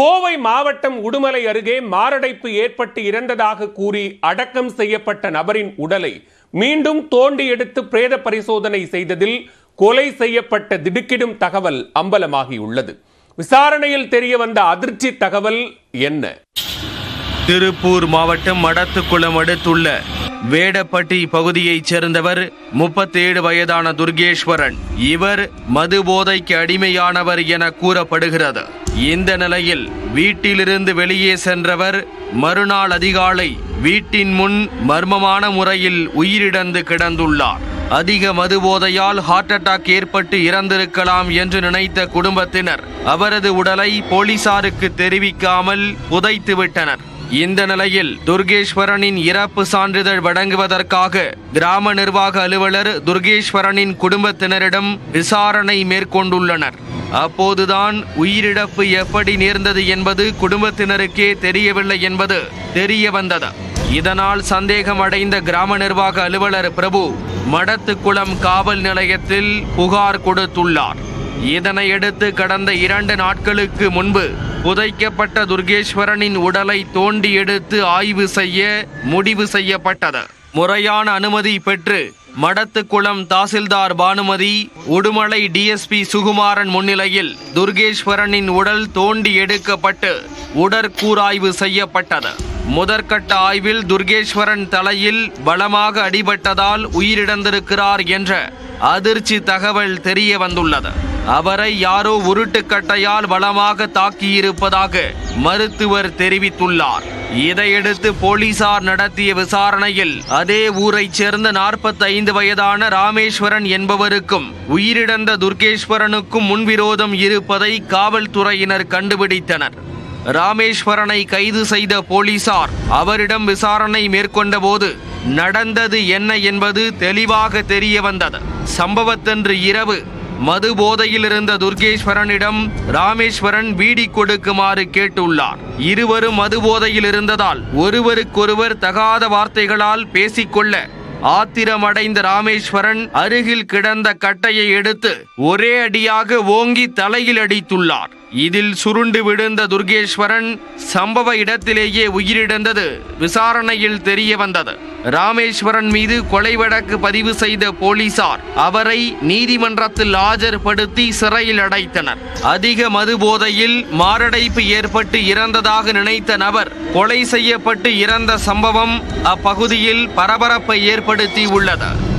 கோவை மாவட்டம் உடுமலை அருகே மாரடைப்பு ஏற்பட்டு இறந்ததாக கூறி அடக்கம் செய்யப்பட்ட நபரின் உடலை மீண்டும் தோண்டி எடுத்து பிரேத பரிசோதனை செய்ததில் கொலை செய்யப்பட்ட திடுக்கிடும் தகவல் அம்பலமாகியுள்ளது. விசாரணையில் தெரிய வந்த அதிர்ச்சி தகவல் என்ன? திருப்பூர் மாவட்டம் மடத்துக்குளம் அடுத்துள்ள வேடப்பட்டி பகுதியைச் சேர்ந்தவர் முப்பத்தேழு வயதான துர்கேஸ்வரன். இவர் மது போதைக்கு அடிமையானவர் என கூறப்படுகிறது. இந்த நிலையில் வீட்டிலிருந்து வெளியே சென்றவர் மறுநாள் அதிகாலை வீட்டின் முன் மர்மமான முறையில் உயிரிழந்து கிடந்துள்ளார். அதிக மது போதையால் ஹார்ட் அட்டாக் ஏற்பட்டு இறந்திருக்கலாம் என்று நினைத்த குடும்பத்தினர் அவரது உடலை போலீசாருக்கு தெரிவிக்காமல் புதைத்து விட்டனர் இந்த நிலையில் துர்கேஸ்வரனின் இறப்பு சான்றிதழ் வழங்குவதற்காக கிராம நிர்வாக அலுவலர் துர்கேஸ்வரனின் குடும்பத்தினரிடம் விசாரணை மேற்கொண்டுள்ளனர். அப்போதுதான் உயிரிழப்பு எப்படி நேர்ந்தது என்பது குடும்பத்தினருக்கே தெரியவில்லை என்பது தெரிய வந்தது இதனால் சந்தேகம் அடைந்த கிராம நிர்வாக அலுவலர் பிரபு மடத்துக்குளம் காவல் நிலையத்தில் புகார் கொடுத்துள்ளார். இதனையடுத்து கடந்த இரண்டு நாட்களுக்கு முன்பு புதைக்கப்பட்ட துர்கேஸ்வரனின் உடலை தோண்டி எடுத்து ஆய்வு செய்ய முடிவு செய்யப்பட்டது. முறையான அனுமதி பெற்று மடத்துக்குளம் தாசில்தார் பானுமதி உடுமலை டிஎஸ்பி சுகுமாரன் முன்னிலையில் துர்கேஸ்வரனின் உடல் தோண்டி எடுக்கப்பட்டு உடற்கூராய்வு செய்யப்பட்டது. முதற்கட்ட ஆய்வில் துர்கேஸ்வரன் தலையில் பலமாக அடிபட்டதால் உயிரிழந்திருக்கிறார் என்ற அதிர்ச்சி தகவல் தெரிய வந்துள்ளது. அவரை யாரோ உருட்டுக்கட்டையால் பலமாக தாக்கியிருப்பதாக மருத்துவர் தெரிவித்துள்ளார். இதையடுத்து போலீசார் நடத்திய விசாரணையில் அதே ஊரைச் சேர்ந்த 45 வயதான ராமேஸ்வரன் என்பவருக்கும் உயிரிழந்த துர்கேஸ்வரனுக்கும் முன்விரோதம் இருப்பதை காவல்துறையினர் கண்டுபிடித்தனர். ராமேஸ்வரனை கைது செய்த போலீசார் அவரிடம் விசாரணை மேற்கொண்டபோது நடந்தது என்ன என்பது தெளிவாக தெரிய வந்தது. சம்பவத்தன்று இரவு மது போதையில் இருந்த துர்கேஸ்வரனிடம் ராமேஸ்வரன் வீடி கொடுக்குமாறு கேட்டுள்ளார். இருவரும் மது போதையில் இருந்ததால் ஒருவருக்கொருவர் தகாத வார்த்தைகளால் பேசிக்கொள்ள ஆத்திரமடைந்த ராமேஸ்வரன் அருகில் கிடந்த கட்டையை எடுத்து ஒரே அடியாக ஓங்கி தலையில் அடித்துள்ளார். இதில் சுருண்டு விழுந்த துர்கேஸ்வரன் சம்பவ இடத்திலேயே உயிரிழந்தது. விசாரணையில் தெரிய வந்தது. ராமேஸ்வரன் மீது கொலை வழக்கு பதிவு செய்த போலீசார் அவரை நீதிமன்றத்தில் ஆஜர்படுத்தி சிறையில் அடைத்தனர். அதிக மது போதையில் மாரடைப்பு ஏற்பட்டு இறந்ததாக நினைத்த நபர் கொலை செய்யப்பட்டு இறந்த சம்பவம் அப்பகுதியில் பரபரப்பை ஏற்படுத்தி உள்ளது.